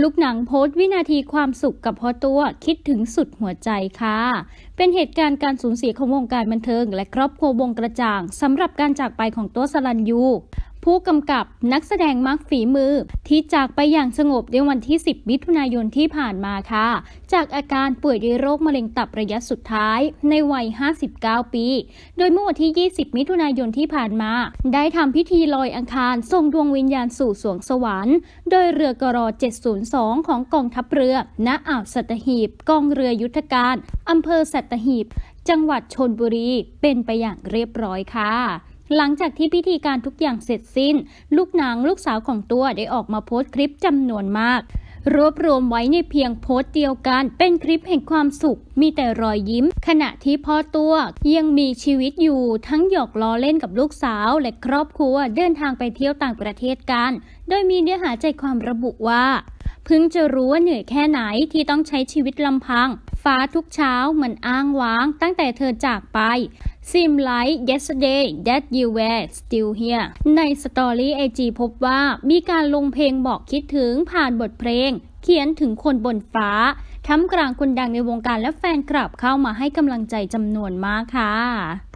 ลูกหนังโพสต์วินาทีความสุขกับพ่อตัวคิดถึงสุดหัวใจค่ะ เป็นเหตุการณ์การสูญเสียของวงการบันเทิง และครอบครัววงกระจ่างสำหรับการจากไปของตัวสลันยู ผู้กำกับนักแสดงมากฝีมือ ที่จากไปอย่างสงบในวันที่ 10 มิถุนายนที่ผ่านมาค่ะ จากอาการป่วยด้วยโรคมะเร็งตับระยะสุดท้ายในวัย 59 ปี โดยเมื่อวันที่ 20 มิถุนายนที่ผ่านมา ได้ทำพิธีลอยอังคารส่งดวงวิญญาณสู่สวงสวรรค์ โดยเรือกรอ702 ของกองทัพเรือ ณ อ่าวสัตหีบ กองเรือยุทธการอำเภอสัตหีบ จังหวัดชนบุรี เป็นไปอย่างเรียบร้อยค่ะ หลังจากที่พิธีการทุกอย่างเสร็จสิ้น ลูกนางลูกสาวของตัวได้ออกมาโพสต์คลิปจำนวนมากรวบรวมไว้ในเพียงโพสต์เดียวกัน เป็นคลิปแห่งความสุข มีแต่รอยยิ้ม ขณะที่พ่อตัวยังมีชีวิตอยู่ ทั้งหยอกล้อเล่นกับลูกสาว และครอบครัวเดินทางไปเที่ยวต่างประเทศกัน โดยมีเนื้อหาใจความระบุว่า เพิ่งจะรู้ว่าเหนื่อยแค่ไหนที่ต้องใช้ชีวิตลำพัง ฟ้าทุกเช้าเหมือนอ้างว้างตั้งแต่เธอจากไป Seem like yesterday that you were still here ในสตอรี่ไอจีพบว่ามีการลงเพลงบอกคิดถึงผ่านบทเพลง เขียนถึงคนบนฟ้าท่ามกลางคนดังในวงการและแฟนคลับเข้ามาให้กำลังใจจำนวนมากค่ะ